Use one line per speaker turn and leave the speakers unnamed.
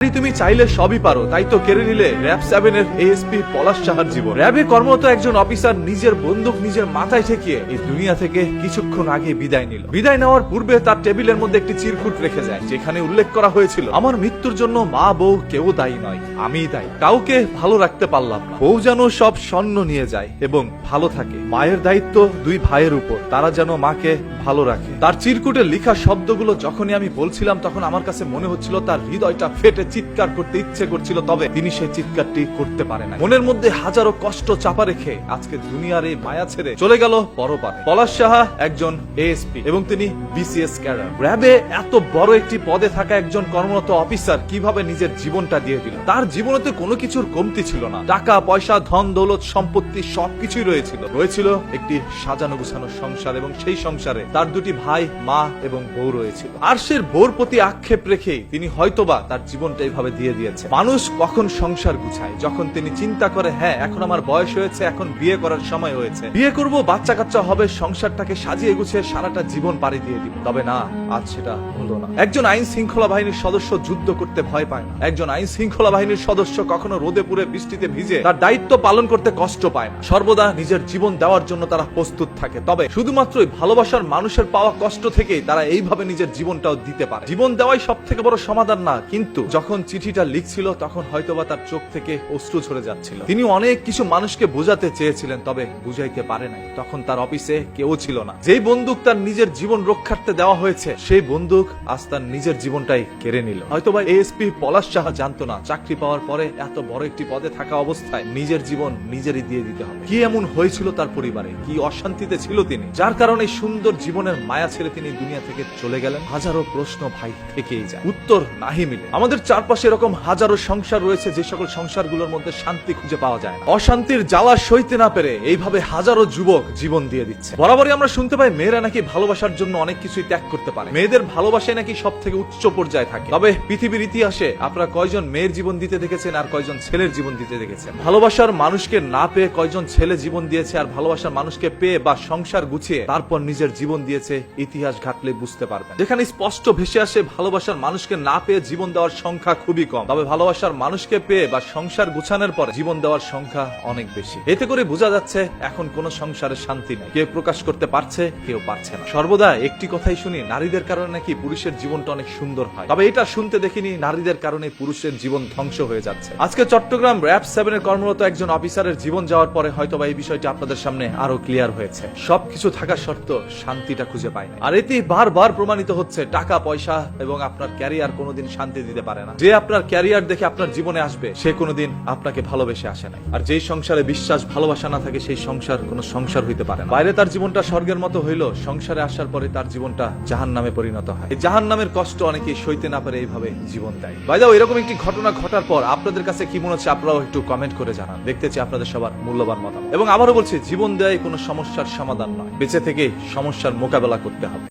তুমি চাইলে সবই পারো, তাই তো কেড়ে নিলে র্যাব সেভেন এর এএসপি পলাশ সাহার জীবন। র্যাবে কর্মরত একজন অফিসার নিজের বন্দুক নিজের মাথায় ঠেকিয়ে এই দুনিয়া থেকে কিছুক্ষণ আগে বিদায় নিল। বিদায় নেওয়ার পূর্বে তার টেবিলের মধ্যে একটি চিরকুট রেখে যায়, যেখানে উল্লেখ করা হয়েছিল, আমার মৃত্যুর জন্য মা, বউ কেউ দায়ী নয়, আমিই দায়ী। কাউকে ভালো রাখতে পারলাম না। বউ যেন সব স্বর্ণ নিয়ে যায় এবং ভালো থাকে। মায়ের দায়িত্ব দুই ভাইয়ের উপর, তারা যেন মাকে ভালো রাখে। তার চিরকুটে লেখা শব্দগুলো যখনই আমি বলছিলাম, তখন আমার কাছে মনে হচ্ছিল তার হৃদয়টা ফেটে চিৎকার করতে ইচ্ছে করছিল, তবে তিনি সেই চিৎকারটি করতে পারে না মনের মধ্যে হাজারো কষ্ট চাপা রেখে আজকে দুনিয়ার এই মায়া ছেড়ে চলে গেল পরপারে পলাশ সাহা একজন এএসপি এবং তিনি বিসিএস ক্যাডার র্যাবে এত বড় একটি পদে থাকা একজন কর্মরত অফিসার কীভাবে নিজের জীবনটা দিয়ে দিল? তার জীবনে তো কোনো কিছুর কমতি ছিল না। টাকা, পয়সা, ধন, দৌলত, সম্পত্তি সবকিছুই রয়েছিল। রয়েছিল একটি সাজানো গুছানো সংসার এবং সেই সংসারে তার দুটি ভাই, মা এবং বউ রয়েছিল। আর সে বউর প্রতি আক্ষেপ রেখে তিনি হয়তোবা তার জীবনটা এইভাবে দিয়ে দিয়েছে। মানুষ কখন সংসার গুছায়? যখন তিনি চিন্তা করে হ্যাঁ এখন আমার বয়স হয়েছে, এখন বিয়ে করার সময় হয়েছে। বিয়ে করব বাচ্চা কাচ্চা হবে, সংসারটাকে সাজিয়ে গুছিয়ে সারাটা জীবন পাড়ি দিয়ে দিব। তবে না, আজ সেটা হলো না। একজন আইন শৃঙ্খলা বাহিনীর সদস্য যুদ্ধ করতে ভয় পায় না। একজন আইন শৃঙ্খলা বাহিনীর সদস্য কখনো রোদে পুরে বৃষ্টিতে ভিজে তার দায়িত্ব পালন করতে কষ্ট পায় না। সর্বদা নিজের জীবন দেওয়ার জন্য তারা প্রস্তুত থাকে। তবে শুধুমাত্রই ভালোবাসার মানুষের পাওয়া কষ্ট থেকেই তারা এইভাবে নিজের জীবনটাও দিতে পারে। জীবন দেওয়াই সব থেকে বড় সমাধান না, কিন্তু যখন চিঠিটা লিখছিল, তখন হয়তোবা তার চোখ থেকে অশ্রু ঝরে যাচ্ছিল। তিনি অনেক কিছু মানুষকে বোঝাতে চেয়েছিলেন, তবে বুঝাইতে পারে নাই। তখন তার অফিসে কেউ ছিল না। যেই বন্দুক তার নিজের জীবন রক্ষার্থে দেওয়া হয়েছে, সেই বন্দুক আজ তার নিজের জীবনটাই কেড়ে নিল। হয়তোবা এএসপি পলাশ সাহা জানতো না, চাকরি পাওয়ার পরে এত বড় একটি পদে থাকা অবস্থায় নিজের জীবন নিজেরই দিয়ে দিতে হবে। কি এমন হয়েছিল তার পরিবারে? কি অশান্তিতে ছিল তিনি? যার কারণে সুন্দর জীবনের মায়া ছেড়ে তিনি দুনিয়া থেকে চলে গেলেন? হাজারো প্রশ্ন ভাই থেকেই যায়। উত্তর নাহি মিলে। আমাদের চারপাশে এরকম হাজারো সংসার রয়েছে যে সকল সংসারগুলোর মধ্যে শান্তি খুঁজে পাওয়া যায় না। অশান্তির জ্বালা সইতে না পেরে এইভাবে হাজারো যুবক জীবন দিয়ে দিচ্ছে। বরাবরই আমরা শুনতে পাই মেয়েরা নাকি ভালোবাসার জন্য অনেক কিছুই ত্যাগ করতে পারে। মেয়েদের ভালোবাসায় নাকি সব থেকে উচ্চ পর্যায়ে থাকে। তবে পৃথিবীর ইতিহাসে আপনারা কয়জন মেয়ের জীবন দিতে দেখেছেন আর কয়জন ছেলের জীবন দিতে দেখেছেন? ভালোবাসার মানুষকে না পেয়ে কয়জন ছেলে জীবন দিয়েছে আর ভালোবাসার মানুষকে পেয়ে বা সংসার গুছিয়ে তারপর নিজের জীবন দিয়েছে, ইতিহাস ঘাটলে বুঝতে পারবেন। যেখানে স্পষ্ট ভেসে আসে, ভালোবাসার মানুষকে না পেয়ে জীবন দেওয়ার সংখ্যা খুবই কম। তবে ভালোবাসার মানুষকে পেয়ে বা সংসার গুছানোর পর জীবন দেওয়ার সংখ্যা অনেক বেশি। এতে করে বোঝা যাচ্ছে এখন কোন সংসারে শান্তি নেই। কেউ প্রকাশ করতে পারছে, কেউ পারছে না। সর্বদা একটি কথাই শুনি, নারীদের কারণে নাকি পুরুষের জীবনটা অনেক সুন্দর হয়? তবে এটা শুনতে দেখিনি, নারীদের কারণে পুরুষের জীবন ধ্বংস হয়ে যাচ্ছে। আজকে চট্টগ্রাম র্যাব সেভেনের কর্মরত একজন অফিসারের জীবন যাওয়ার পরে হয়তো বা এই বিষয়টি আপনাদের সামনে আরও ক্লিয়ার হয়েছে। সবকিছু থাকা সত্ত্বেও শান্তিটা খুঁজে পায় না। আর এতেই বারবার প্রমাণিত হচ্ছে, টাকা, পয়সা এবং আপনার ক্যারিয়ার কোনোদিন শান্তি দিতে পারে না। যে আপনার ক্যারিয়ার দেখে আপনার জীবনে আসবে, সে কোনোদিন আপনাকে ভালোবেসে আসে নাই। আর যেই সংসারে বিশ্বাস, ভালোবাসা না থাকে, সেই সংসার কোনো সংসার হইতে পারে না। বাইরে তার জীবনটা স্বর্গের মতো হইল, সংসারে আসার পরে তার জীবনটা জাহান নামে পরিণত হয়। এই জাহান নামের কষ্ট অনেকেই সইতে না পারে, এইভাবে জীবন দেয়। বাইদাও এরকম একটি ঘটনা ঘটার পর আপনাদের কাছে কি মনে হচ্ছে, আপনারাও একটু কমেন্ট করে জানান। দেখতে চাই আপনাদের সবার মূল্যবান মতামত। এবং আবারও বলছি, জীবন দেয় কোনো সমস্যার সমাধান নয়। বেঁচে থেকে সমস্যার মোকাবেলা করতে হবে।